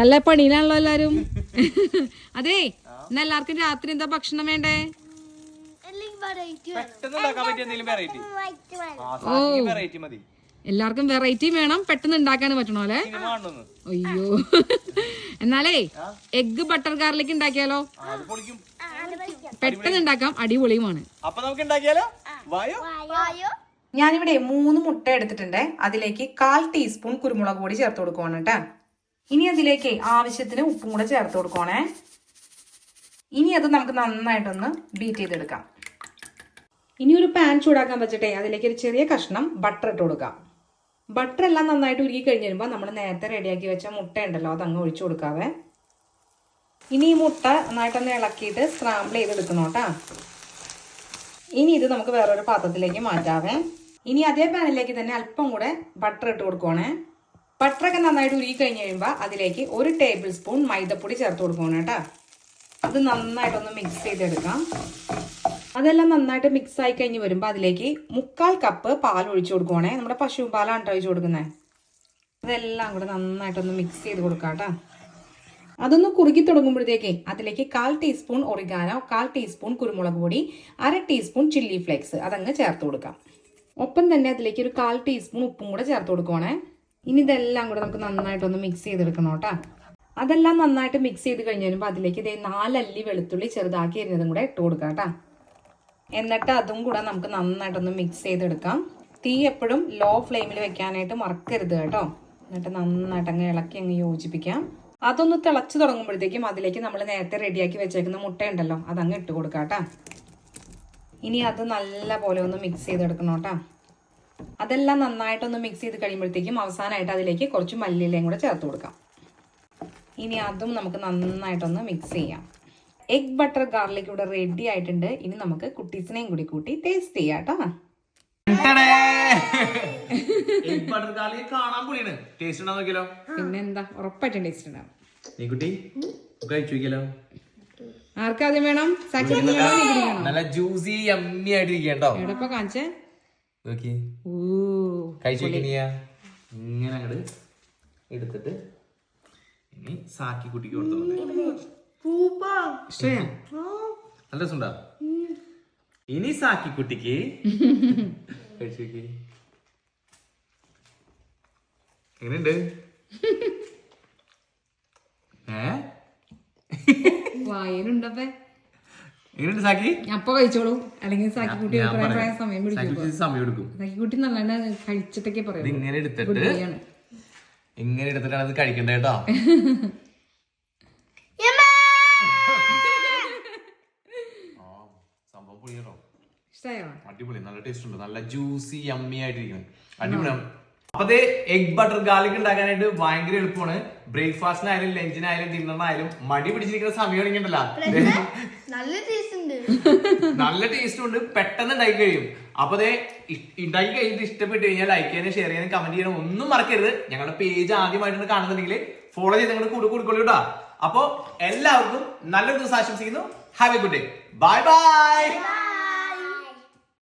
നല്ല പണിയിലാണല്ലോ എല്ലാരും. അതെ ഇന്ന് എല്ലാവർക്കും രാത്രി എന്താ ഭക്ഷണം വേണ്ടേ? പെട്ടെന്ന് ഉണ്ടാക്കാൻ പറ്റിയ എന്തെങ്കിലും വെറൈറ്റി ആ വെറൈറ്റി മതി. എല്ലാവർക്കും വെറൈറ്റി വേണം. പെട്ടെന്ന് ഉണ്ടാക്കാൻ പറ്റണോ അല്ലേ? അയ്യോ. എന്നാലേ എഗ് ബട്ടർ ഗാർലിക് ഉണ്ടാക്കിയാലോ? പെട്ടെന്ന് ഉണ്ടാക്കാം. അടിപൊളിയുമാണ്. അപ്പൊ നമുക്ക് ഉണ്ടാക്കിയാലോ? വായോ? ഞാനിവിടെ മൂന്ന് മുട്ട എടുത്തിട്ടുണ്ട്. അതിലേക്ക് കാൽ ടീസ്പൂൺ കുരുമുളക് പൊടി ചേർത്ത് കൊടുക്കുവാണ് കേട്ടോ. ഇനി അതിലേക്ക് ആവശ്യത്തിന് ഉപ്പും കൂടെ ചേർത്ത് കൊടുക്കണേ ഇനി അത് നമുക്ക് നന്നായിട്ടൊന്ന് ബീറ്റ് ചെയ്തെടുക്കാം. ഇനി ഒരു പാൻ ചൂടാക്കാൻ വെച്ചിട്ടേ അതിലേക്ക് ഒരു ചെറിയ കഷ്ണം ബട്ടർ ഇട്ട് കൊടുക്കാം. ബട്ടർ എല്ലാം നന്നായിട്ട് ഉരുക്കി കഴിഞ്ഞ് വരുമ്പോൾ നമ്മൾ നേരത്തെ റെഡിയാക്കി വെച്ച മുട്ട ഉണ്ടല്ലോ അത് അങ്ങ് ഒഴിച്ചു കൊടുക്കാവേ. ഇനി ഈ മുട്ട നന്നായിട്ടൊന്ന് ഇളക്കിയിട്ട് സ്ക്രാമ്പിൾ ചെയ്തെടുക്കണം കേട്ടോ. ഇനി ഇത് നമുക്ക് വേറൊരു പാത്രത്തിലേക്ക് മാറ്റാവേ. ഇനി അതേ പാനിലേക്ക് തന്നെ അല്പം കൂടെ ബട്ടർ ഇട്ട് കൊടുക്കുവാണേ. ബട്ടറൊക്കെ നന്നായിട്ട് ഉരുകി കഴിഞ്ഞ് കഴിയുമ്പോൾ അതിലേക്ക് ഒരു ടേബിൾ സ്പൂൺ മൈദപ്പൊടി ചേർത്ത് കൊടുക്കണം കേട്ടോ. അത് നന്നായിട്ടൊന്ന് മിക്സ് ചെയ്തെടുക്കാം. അതെല്ലാം നന്നായിട്ട് മിക്സ് ആയി കഴിഞ്ഞ് വരുമ്പോൾ അതിലേക്ക് മുക്കാൽ കപ്പ് പാൽ ഒഴിച്ചു കൊടുക്കുവാണേ. നമ്മുടെ പശു പാലാണ് കേട്ടോ ഒഴിച്ചു കൊടുക്കുന്നത് അതെല്ലാം കൂടെ നന്നായിട്ടൊന്ന് മിക്സ് ചെയ്ത് കൊടുക്കാം കേട്ടോ. അതൊന്ന് കുറുകി തുടങ്ങുമ്പോഴത്തേക്ക് അതിലേക്ക് കാൽ ടീസ്പൂൺ ഒറിഗാനോ കാൽ ടീസ്പൂൺ കുരുമുളക് പൊടി അര ടീസ്പൂൺ ചില്ലി ഫ്ലേക്സ് അതങ്ങ് ചേർത്ത് കൊടുക്കാം. ഒപ്പം തന്നെ അതിലേക്ക് ഒരു കാൽ ടീസ്പൂൺ ഉപ്പും കൂടെ ചേർത്ത് കൊടുക്കുവാണേ. ഇനി ഇതെല്ലാം കൂടെ നമുക്ക് നന്നായിട്ടൊന്ന് മിക്സ് ചെയ്തെടുക്കണം കേട്ടോ. അതെല്ലാം നന്നായിട്ട് മിക്സ് ചെയ്ത് കഴിഞ്ഞ് വരുമ്പോൾ അതിലേക്ക് ഇതേ നാലല്ലി വെളുത്തുള്ളി ചെറുതാക്കി അരിഞ്ഞതും കൂടെ ഇട്ട് കൊടുക്കാം കേട്ടോ. എന്നിട്ട് അതും കൂടെ നമുക്ക് നന്നായിട്ടൊന്ന് മിക്സ് ചെയ്തെടുക്കാം. തീ എപ്പോഴും ലോ ഫ്ലെയിമിൽ വെക്കാനായിട്ട് മറക്കരുത് കേട്ടോ. എന്നിട്ട് നന്നായിട്ട് അങ്ങ് ഇളക്കി അങ്ങ് യോജിപ്പിക്കാം. അതൊന്ന് തിളച്ച് തുടങ്ങുമ്പോഴത്തേക്കും അതിലേക്ക് നമ്മൾ നേരത്തെ റെഡിയാക്കി വെച്ചേക്കുന്ന മുട്ടയുണ്ടല്ലോ അതങ്ങ് ഇട്ട് കൊടുക്കാം കേട്ടോ. ഇനി അത് നല്ല പോലെ ഒന്ന് മിക്സ് ചെയ്തെടുക്കണം കേട്ടോ. അതെല്ലാം നന്നായിട്ടൊന്ന് മിക്സ് ചെയ്ത് കഴിയുമ്പോഴത്തേക്കും അവസാനമായിട്ട് അതിലേക്ക് കുറച്ച് മല്ലിയിലയും കൂടെ ചേർത്ത് കൊടുക്കാം. ഇനി അതും നമുക്ക് നന്നായിട്ടൊന്ന് മിക്സ് ചെയ്യാം. എഗ് ബട്ടർ ഗാർലിക് ഇവിടെ റെഡി ആയിട്ടുണ്ട്. ഇനി നമുക്ക് കുട്ടീസിനെയും കൂടി കൂട്ടി ടേസ്റ്റ് ചെയ്യാം കേട്ടോ. ബട്ടർ ഗാർലിക് കാണാൻ പൊളിയാണ്. ടേസ്റ്റ് ഉണ്ടോ നോക്കിയാലോ? പിന്നെ എന്താ ഉറപ്പായിട്ടും ടേസ്റ്റ് ഉണ്ടാവും. ആർക്കാദ്യം വേണം? നല്ല ജ്യൂസി യമ്മി ആയിട്ടിരിക്കട്ടോ എവിടെപ്പോ കാണിച്ചേ? നോക്കി. കഴിച്ചു ഇങ്ങനെ അങ്ങട് എടുത്തിട്ട് ഇനി സാക്കി കുട്ടിക്ക് കൊടുത്തു ഇഷ്ടമായോ നല്ല രസമുണ്ടാ? ഇനി സാക്കി കുട്ടിക്ക് കഴിച്ചു നോക്കി എങ്ങനെയുണ്ട്? ഏ? വായനുണ്ടപ്പേ. എങ്ങനെയുണ്ട് സാക്കി? അപ്പൊ കഴിച്ചോളൂ. അല്ലെങ്കിൽ സാക്കി കുട്ടി അഭിപ്രായം സമയം പിടിക്കും സമയം എടുക്കും. സാക്കി കുട്ടി നല്ലോണം കഴിച്ചിട്ടൊക്കെ പറയും. ഇങ്ങനെ എടുത്തിട്ട് ഇങ്ങനെ എടുത്തിട്ടാണ് ഇത് കഴിക്കണ്ടേ കേട്ടോ? സംഭവം പൊളിയാട്ടോ. ഇഷ്ടമായോ അടിപൊളി. നല്ല ടേസ്റ്റ് ഉണ്ട്. നല്ല ജ്യൂസി യമ്മി ആയിട്ടിരിക്കുന്നു. അടിപൊളിയാണ് അപ്പൊ അതേ എഗ് ബട്ടർ ഗാർലിക് ഉണ്ടാക്കാനായിട്ട് ഭയങ്കര എളുപ്പമാണ് ബ്രേക്ക്ഫാസ്റ്റിനായാലും ലഞ്ചിനായാലും ഡിന്നറിനായാലും മടി പിടിച്ചിരിക്കുന്ന സമയം നല്ല ടേസ്റ്റ് ഉണ്ട് നല്ല ടേസ്റ്റും ഉണ്ട്. പെട്ടെന്ന് ഉണ്ടാക്കി കഴിയും. അപ്പൊ അതേ ഉണ്ടാക്കി കഴിഞ്ഞിട്ട് ഇഷ്ടപ്പെട്ട് കഴിഞ്ഞാൽ ലൈക്ക് ചെയ്യാനും ഷെയർ ചെയ്യാനും കമന്റ് ചെയ്യാനും ഒന്നും മറക്കരുത്. ഞങ്ങളുടെ പേജ് ആദ്യമായിട്ടാണ് കാണുന്നുണ്ടെങ്കിൽ ഫോളോ ചെയ്ത് നിങ്ങളുടെ കൂടെ കൊടുക്കുള്ളൂ കേട്ടോ അപ്പൊ എല്ലാവർക്കും നല്ലൊരു ദിവസം ആശംസിക്കുന്നു. Have a good day bye bye